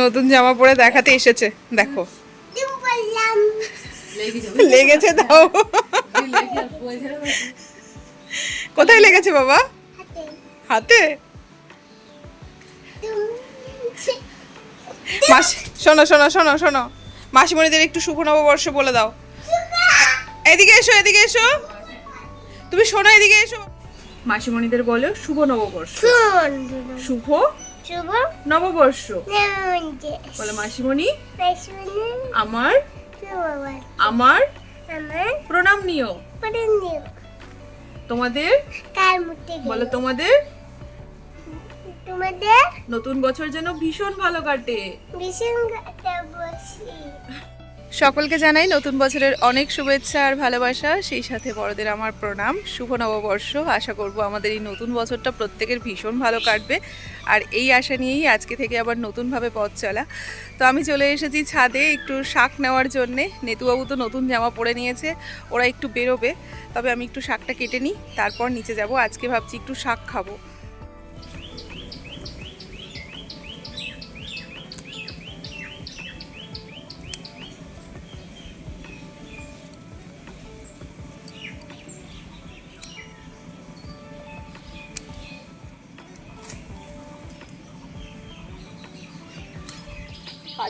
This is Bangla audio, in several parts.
নতুন জামা পরে দেখাতে এসেছে, দেখো। লেগেছে বসে। কোথায় লেগেছে বাবা? হাতে। হাতে মাসি, শোনো শোনো শোনো শোনো। মাসিমণিদের একটু শুভ নববর্ষ বলে দাও। এদিকে এসো এদিকে এসো। তুমি শোনো এদিকে এসো। মাসিমণিদের বলো শুভ নববর্ষ। শুভ শুভ নববর্ষ। বলো মাসিমণি আমার আমার আমার প্রণাম নিও। তোমাদের বলো তোমাদের তোমাদের নতুন বছর যেন ভীষণ ভালো কাটে। ভীষণ বসি সকলকে জানাই নতুন বছরের অনেক শুভেচ্ছা আর ভালোবাসা। সেই সাথে বড়দের আমার প্রণাম। শুভ নববর্ষ। আশা করব আমাদের এই নতুন বছরটা প্রত্যেকের ভীষণ ভালো কাটবে। আর এই আশা নিয়েই আজকে থেকে আবার নতুনভাবে পথ চলা। তো আমি চলে এসেছি ছাদে একটু শাক নেওয়ার জন্যে। নেতুবাবু তো নতুন জামা পরে নিয়েছে, ওরা একটু বেরোবে। তবে আমি একটু শাকটা কেটে নিই, তারপর নিচে যাব। আজকে ভাবছি একটু শাক খাব।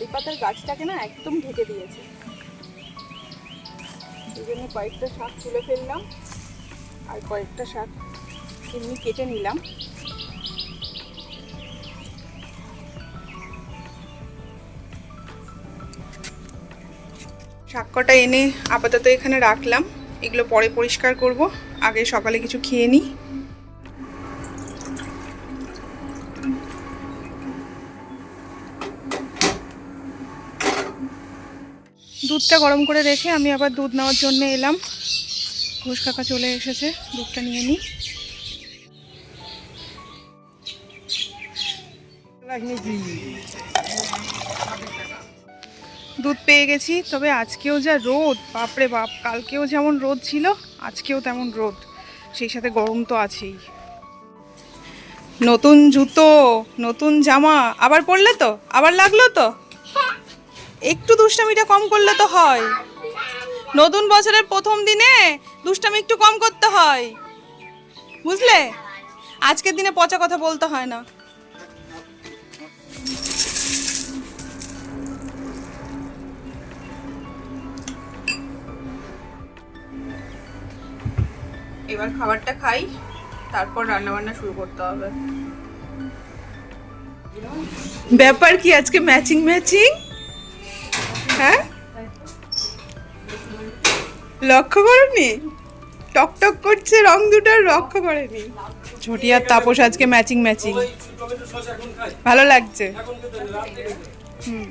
কারি পাতার গাছটাকে না একদম ঢেকে দিয়েছে। এই জন্য কয়েকটা শাক তুলে ফেললাম, আর কয়েকটা শাক এমনি কেটে নিলাম। শাক কটা এনে আপাতত এখানে রাখলাম। এগুলো পরে পরিষ্কার করব। আগে সকালে কিছু খেয়ে নিই। দুধটা গরম করে রেখে আমি আবার দুধ নেওয়ার জন্য এলাম। ঘোষ কাকা চলে এসেছে, দুধটা নিয়ে নিই দুধ পেয়ে গেছি, তবে আজকেও যা রোদ, বাপরে বাপ, কালকেও যেমন রোদ ছিল, আজকেও তেমন রোদ। সেই সাথে গরম তো আছেই। নতুন জুতো, নতুন জামা, আবার পরলে তো? আবার লাগল তো? একটু দুষ্টামিটা কম করলে তো হয়। নতুন বছরের প্রথম দিনে দুষ্টামি একটু কম করতে হয়। বুঝলে? আজকের দিনে পচা কথা বলতে হয় না। এবার খাবারটা খাই, তারপর রান্না বান্না শুরু করতে হবে। ব্যাপার কি আজকে ম্যাচিং ম্যাচিং লক্ষ্য করনি? টক টক করছে, রং দুটোর লক্ষ্য করেনি। ছোটি আর তাপস আজকে ম্যাচিং ম্যাচিং। ভালো লাগছে। হুম।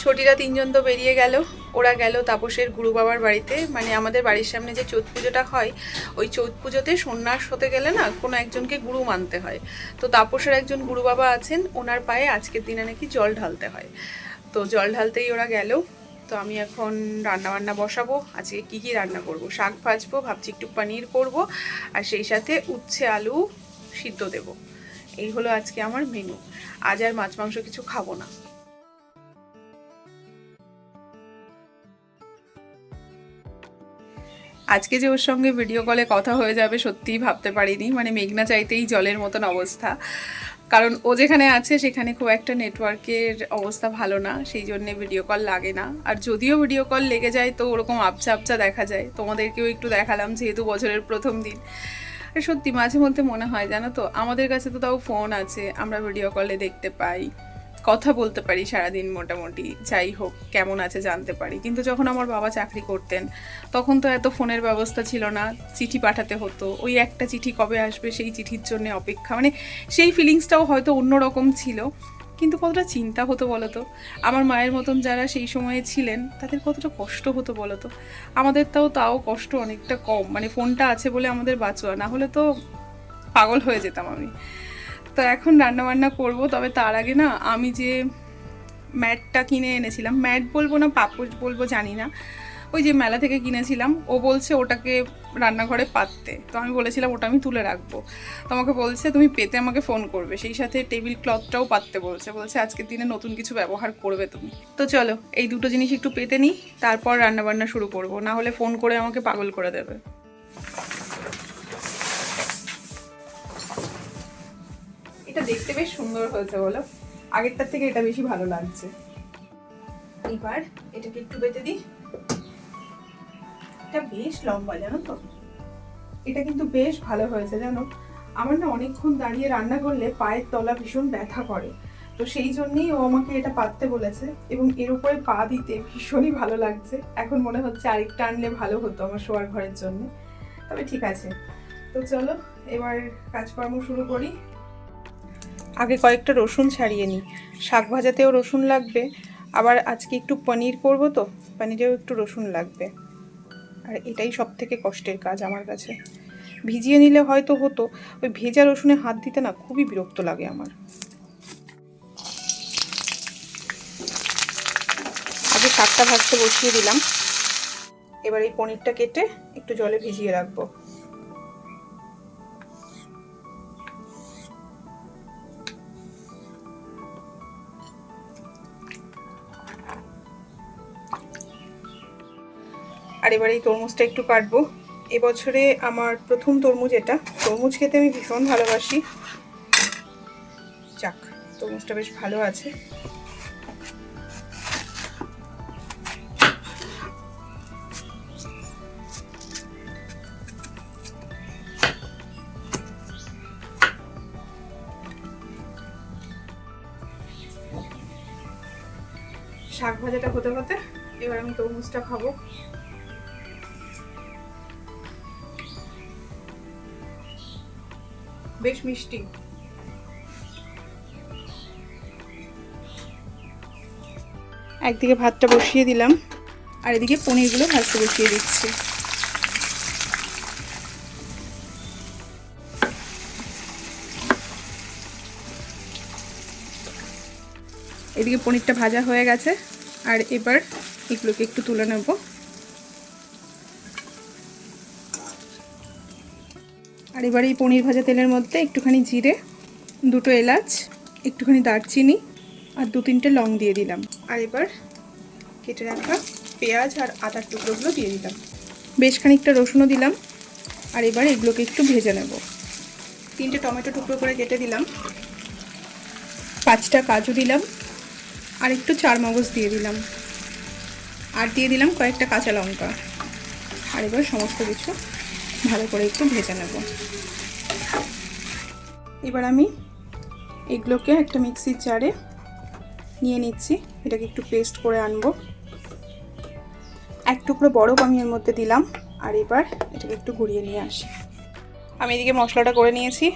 ছোটিরা তিনজন তো বেরিয়ে গেল। ওরা গেল তাপসের গুরু বাবার বাড়িতে। মানে আমাদের বাড়ির সামনে যে চৈত পুজোটা হয়, ওই চৈত পুজোতে সন্ন্যাস হতে গেলে না কোনো একজনকে গুরু মানতে হয়। তো তাপসের একজন গুরু বাবা আছেন, ওনার পায়ে আজকের দিনে নাকি জল ঢালতে হয়। তো জল ঢালতেই ওরা গেল। তো আমি এখন রান্না বান্না বসাবো। আজকে কি কি রান্না করব? শাক ভাজবো, ভাবছি একটু পনির করব, আর সেই সাথে উচ্ছে আলু সিদ্ধ দেব। এই হলো আজকে আমার মেনু আজ আর মাছ মাংস কিছু খাব না। আজকে যে ওর সঙ্গে ভিডিও কলে কথা হয়ে যাবে, সত্যিই ভাবতে পারিনি। মানে মেঘনা চাইতেই জলের মতন অবস্থা। কারণ ও যেখানে আছে, সেখানে খুব একটা নেটওয়ার্কের অবস্থা ভালো না, সেই জন্যে ভিডিও কল লাগে না। আর যদিও ভিডিও কল লেগে যায়, তো ওরকম আবছা আবছা দেখা যায়। তোমাদেরকেও একটু দেখালাম, যেহেতু বছরের প্রথম দিন। সত্যি মাঝে মধ্যে মনে হয়, জানো তো? আমাদের কাছে তো তাও ফোন আছে, আমরা ভিডিও কলে দেখতে পাই। কথা বলতে পারি সারাদিন মোটামুটি, যাই হোক, কেমন আছে জানতে পারি। কিন্তু যখন আমার বাবা চাকরি করতেন, তখন তো এত ফোনের ব্যবস্থা ছিল না, চিঠি পাঠাতে হতো। ওই একটা চিঠি কবে আসবে সেই চিঠির জন্য অপেক্ষা। মানে সেই ফিলিংসটাও হয়তো অন্যরকম ছিল। কিন্তু কতটা চিন্তা হতো বলো তো আমার মায়ের মতন যারা সেই সময়ে ছিলেন, তাদের কতটা কষ্ট হতো বলো তো আমাদের তাও তাও কষ্ট অনেকটা কম। মানে ফোনটা আছে বলে আমাদের বাঁচোয়া, না হলে তো পাগল হয়ে যেতাম আমি। তো এখন রান্না বান্না করব, তবে তার আগে না আমি যে ম্যাটটা কিনে এনেছিলাম, ম্যাট বলব না পাপোশ বলব জানি না, ওই যে মেলা থেকে কিনেছিলাম, ও বলছে ওটাকে রান্নাঘরে পাততে, তো আমি বলেছিলাম ওটা আমি তুলে রাখব, তো আমাকে বলছে তুমি পেতে আমাকে ফোন করবে, সেই সাথে টেবিল ক্লথটাও পাততে বলছে বলছে আজকের দিনে নতুন কিছু ব্যবহার করবে তুমি, তো চলো এই দুটো জিনিস একটু পেতে নিই, তারপর রান্নাবান্না শুরু করব, না হলে ফোন করে আমাকে পাগল করে দেবে। দেখতে বেশ সুন্দর হয়েছে বলো? আগেরটার থেকে এটা বেশি ভালো লাগছে। এবার এটাকে একটু বেটে দিই। এটা বেশ লম্বা, জানো তো? এটা কিন্তু বেশ ভালো হয়েছে, জানো? আমার না অনেকক্ষণ দাঁড়িয়ে রান্না করলে পায়ের তলা ভীষণ ব্যথা করে। তো সেই জন্যই ও আমাকে এটা পাততে বলেছে এবং এর উপরে পা দিতে ভীষণই ভালো লাগছে। এখন মনে হচ্ছে আরেকটা আনলে ভালো হতো আমার শোয়ার ঘরের জন্য। তবে ঠিক আছে। তো চলো, এবার কাজকর্ম শুরু করি। আগে কয়েকটা রসুন ছাড়িয়ে নিই। শাক ভাজাতেও রসুন লাগবে। আবার আজকে একটু পনির করব তো, পনিরেও একটু রসুন লাগবে। আর এটাই সব থেকে কষ্টের কাজ আমার কাছে। ভিজিয়ে নিলে হয়তো হতো, ওই ভেজা রসুনে হাত দিতে না খুবই বিরক্ত লাগে আমার। আগে শাকটা ভাজতে বসিয়ে দিলাম। এবার এই পনিরটা কেটে একটু জলে ভিজিয়ে রাখব। এবার তরমুজটা একটু কাটবো। এবছরে আমার প্রথম তরমুজ এটা। তরমুজ খেতে আমি ভীষণ ভালোবাসি। যাক, তরমুজটা বেশ ভালো আছে। শাক ভাজাটা হতে হতে এবার আমি তরমুজটা খাব। বেশ মিষ্টি। একদিকে ভাতটা বসিয়ে দিলাম, আর এদিকে পনিরগুলো ভাজতে বসিয়ে দিচ্ছি। এদিকে পনিরটা ভাজা হয়ে গেছে, আর এবার এগুলোকে একটু তুলে নেব। আর এবার এই পনির ভাজা তেলের মধ্যে একটুখানি জিরে, দুটো এলাচ, একটুখানি দারচিনি আর দু তিনটে লং দিয়ে দিলাম। আর এবার কেটে রাখা পেঁয়াজ আর আদার টুকরোগুলো দিয়ে দিলাম। বেশ খানিকটা রসুনও দিলাম। আর এবার এগুলোকে একটু ভেজে নেব। তিনটে টমেটো টুকরো করে কেটে দিলাম। পাঁচটা কাজু দিলাম। আর একটু চার মগজ দিয়ে দিলাম। আর দিয়ে দিলাম কয়েকটা কাঁচা লঙ্কা। আর এবার সমস্ত কিছু ভালো করে একটু ভেজে নেব। এবার আমি এগুলোকে একটা মিক্সির জারে নিয়ে নিচ্ছি। এটাকে একটু পেস্ট করে আনব। এক টুকরো বরফ আমি এর মধ্যে দিলাম আর এবার এটাকে একটু ঘুরিয়ে নিয়ে আসি। আমি এদিকে মশলাটা করে নিয়েছি।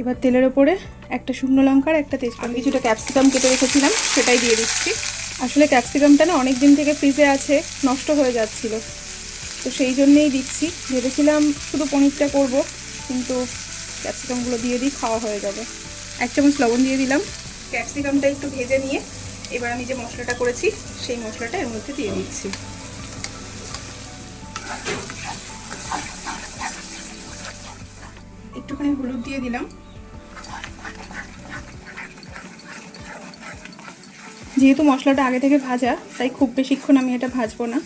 এবার তেলের ওপরে একটা শুকনো লঙ্কার একটা তেজপাতা কিছুটা ক্যাপসিকাম কেটে রেখেছিলাম, সেটাই দিয়ে দিচ্ছি। আসলে ক্যাপসিকামটা না অনেক দিন থেকে ফ্রিজে আছে, নষ্ট হয়ে যাচ্ছিল। তো সেই জন্যেই দিচ্ছি। ভেবেছিলাম শুধু পনিরটা করব, কিন্তু ক্যাপসিকামগুলো দিয়ে দিই, খাওয়া হয়ে যাবে। এক চামচ লবণ দিয়ে দিলাম। ক্যাপসিকামটা একটু ভেজে নিয়ে এবার আমি যে মশলাটা করেছি, সেই মশলাটা এর মধ্যে দিয়ে দিচ্ছি। একটুখানি হলুদ দিয়ে দিলাম। যেহেতু মশলাটা আগে থেকে ভাজা, তাই খুব বেশিক্ষণ আমি এটা ভাজবো না।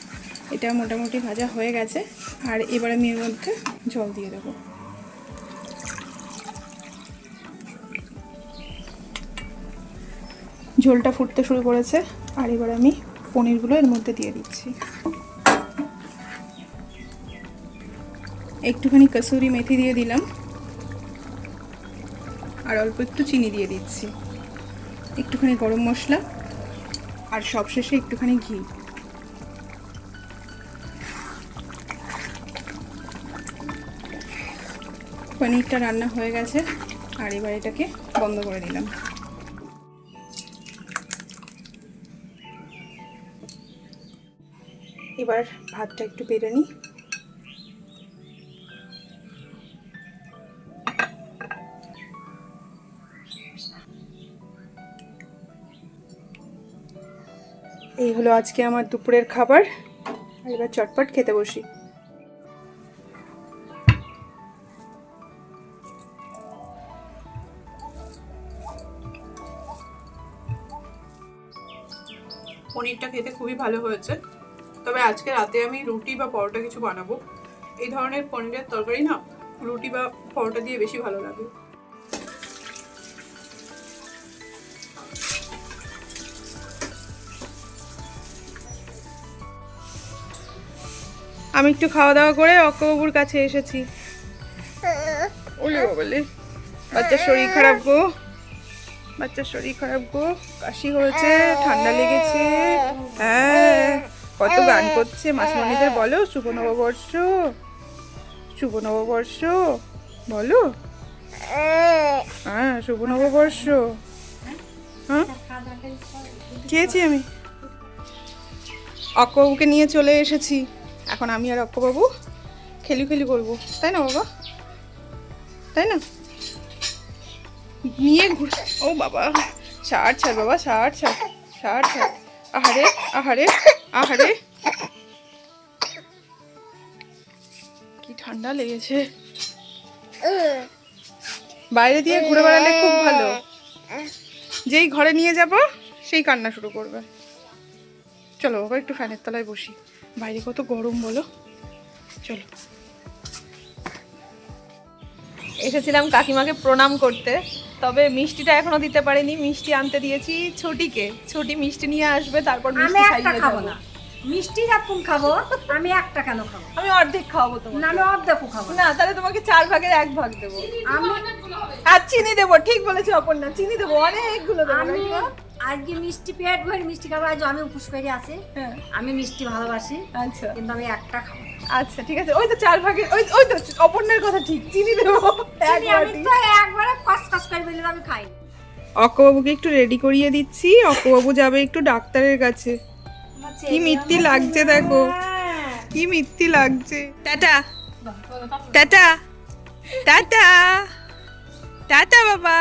এটা মোটামুটি ভাজা হয়ে গেছে। আর এবার আমি এর মধ্যে জল দিয়ে দেবো। ঝোলটা ফুটতে শুরু করেছে। আর এবার আমি পনিরগুলো এর মধ্যে দিয়ে দিচ্ছি। একটুখানি কসুরি মেথি দিয়ে দিলাম। আর অল্প একটু চিনি দিয়ে দিচ্ছি। একটুখানি গরম মশলা। আর সবশেষে একটুখানি ঘি। পনিরটা রান্না হয়ে গেছে, আর এবার এটাকে বন্ধ করে দিলাম। এবার ভাতটা একটু বেড়ে নিই। এই হলো আজকে আমার দুপুরের খাবার, আর এবার চটপট খেতে বসি। পনিরটা খেতে খুবই ভালো হয়েছে। তবে আজকে রাতে আমি রুটি বা পরোটা কিছু বানাবো। এই ধরনের পনিরের তরকারি না রুটি বা পরোটা দিয়ে বেশি ভালো লাগে। আমি একটু খাওয়া দাওয়া করে অক্কবাবুর কাছে এসেছি। বলে বাচ্চার শরীর খারাপ গো। বাচ্চার শরীর খারাপ গো কাশি হয়েছে ঠান্ডা লেগেছে। হ্যাঁ কত গান করছে মাসিমণিদের বলো শুভ নববর্ষ শুভ নববর্ষ বলো হ্যাঁ শুভ নববর্ষ হ্যাঁ খেয়েছি আমি। অক্কবাবুকে নিয়ে চলে এসেছি। এখন আমি আর অক্কবাবু খেলি খেলি করব। তাই না বাবা? তাই না? নিয়ে ঘুর। ও বাবা ছাড় ছাড় বাবা ছাড় ছাড় ছাড় ছাড়। আহারে আহারে আহারে। কি ঠান্ডা লেগেছে। বাইরে দিয়ে ঘুরে বেড়ালে খুব ভালো। যেই ঘরে নিয়ে যাব, সেই কান্না শুরু করবে। চলো বাবা, একটু ফ্যানের তলায় বসি। বাইরে কত গরম বলো। চলো। এসেছিলাম কাকিমাকে প্রণাম করতে। তবে মিষ্টিটা এখনও দিতে পারিনি মিষ্টি আনতে দিয়েছি ছুটিকে। ছুটি মিষ্টি নিয়ে আসবে তারপর আমি মিষ্টি একটা খাইয়ে খাব না। মিষ্টি যখন খাব আমি একটা কেন খাব? আমি অর্ধেক খাব তো না আমি অর্ধেক খাব না। তাহলে তোমাকে চার ভাগের এক ভাগ দেবো। আমি আর চিনি দেবো ঠিক বলেছি অপর্ণা চিনি দেবো অনেকগুলো দেবো। আজকে মিষ্টি পেট ভরে মিষ্টি খাব আজ আমি উপোস করে আছি। হ্যাঁ। আমি মিষ্টি ভালোবাসি আচ্ছা। কিন্তু আমি একটা খাব আচ্ছা ঠিক আছে। ওই তো চার ভাগের ওই ওই তো অপর্ণার কথা ঠিক চিনি দেবো। আমি। তো একবারে কস কস করে বলে আমি খাই অক্কবাবুকে একটু রেডি করিয়ে দিচ্ছি। অক্কবাবু যাবে একটু ডাক্তারের কাছে। কি মিত্তি লাগছে দেখো। হ্যাঁ। কি মিত্তি লাগছে। টাটা। টাটা। টাটা। টাটা বাবা।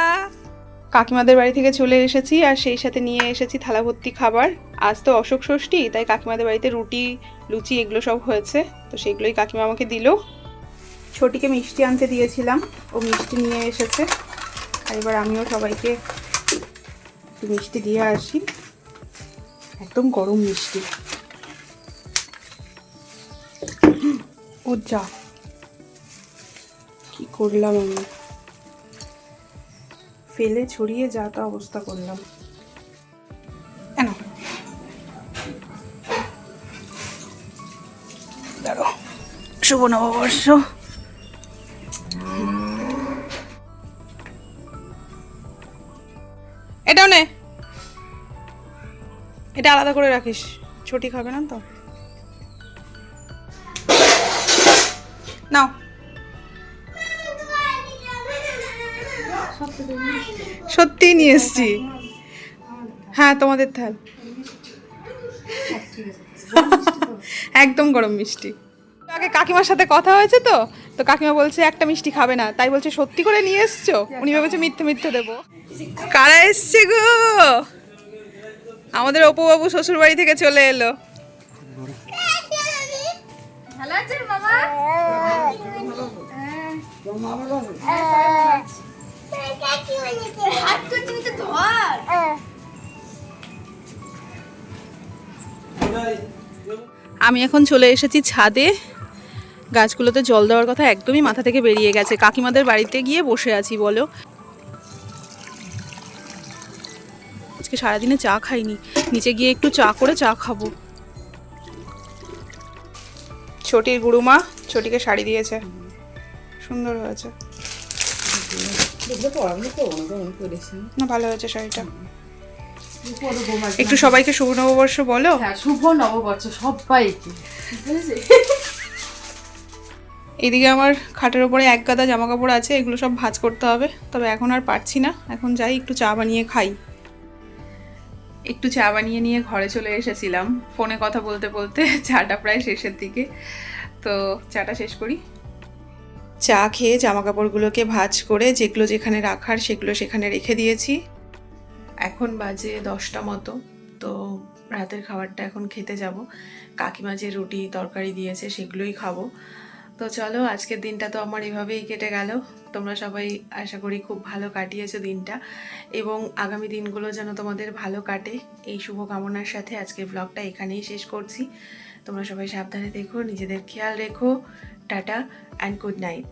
কাকিমাদের বাড়ি থেকে চলে এসেছি আর সেই সাথে নিয়ে এসেছি থালা ভর্তি খাবার। আজ তো অশোক ষষ্ঠী, তাই কাকিমাদের বাড়িতে রুটি, লুচি এগুলো সব হয়েছে। তো সেগুলোই কাকিমা আমাকে দিল। ছোটিকে মিষ্টি আনতে দিয়েছিলাম, ও মিষ্টি নিয়ে এসেছে। আর এবার আমিও সবাইকে মিষ্টি দিয়ে আসি। একদম গরম মিষ্টি। ও কি করলাম আমি? ফেলে ছড়িয়ে যা তা অবস্থা করলাম। শুভ নববর্ষ। এটাও নে। এটা আলাদা করে রাখিস। ছুটি খাবে না তো? সত্যি নিয়ে এসছি। হ্যাঁ তোমাদের থাল। একদম গরম মিষ্টি। আগে কাকিমার সাথে কথা হয়েছে তো তো কাকিমা বলছে একটা মিষ্টি খাবে না। তাই বলছে সত্যি করে নিয়ে এসছো? উনি ভেবেছে মিথ্যে মিথ্যে দেবো। কারা এসছে গো? আমাদের অপুবাবু শ্বশুর বাড়ি থেকে চলে এলো। ভালো আমি এখন চলে এসেছি ছাদে। গাছগুলোতে জল দেওয়ার কথা একদমই মাথা থেকে বেরিয়ে গেছে। কাকিমাদের বাড়িতে গিয়ে বসে আছি বলো। আজকে সারাদিনে চা খাইনি। নিচে গিয়ে একটু চা করে চা খাব। ছোটির গুরুমা ছোটিকে শাড়ি দিয়েছে। সুন্দর হয়েছে। না ভালো হয়েছে শাড়িটা। একটু সবাইকে শুভ নববর্ষ বলো? হ্যাঁ শুভ নববর্ষ সবাইকে। এদিকে আমার খাটের ওপরে এক গাদা জামা কাপড় আছে এগুলো সব ভাঁজ করতে হবে। তবে এখন আর পারছি না। এখন যাই একটু চা বানিয়ে খাই। একটু চা বানিয়ে নিয়ে ঘরে চলে এসেছিলাম। ফোনে কথা বলতে বলতে চাটা প্রায় শেষের দিকে। তো চাটা শেষ করি। চা খেয়ে জামা কাপড়গুলোকে ভাজ করে যেগুলো যেখানে রাখার সেগুলো সেখানে রেখে দিয়েছি। এখন বাজে দশটা মতো, তো রাতের খাবারটা এখন খেতে যাব। কাকিমা যে রুটি তরকারি দিয়েছে সেগুলোই খাব। তো চলো, আজকের দিনটা তো আমার এভাবেই কেটে গেল। তোমরা সবাই আশা করি খুব ভালো কাটিয়েছো দিনটা। এবং আগামী দিনগুলো যেন তোমাদের ভালো কাটে। এই শুভ কামনার সাথে আজকের ব্লগটা এখানেই শেষ করছি। তোমরা সবাই সাবধানে দেখো, নিজেদের খেয়াল রেখো। Tata and good night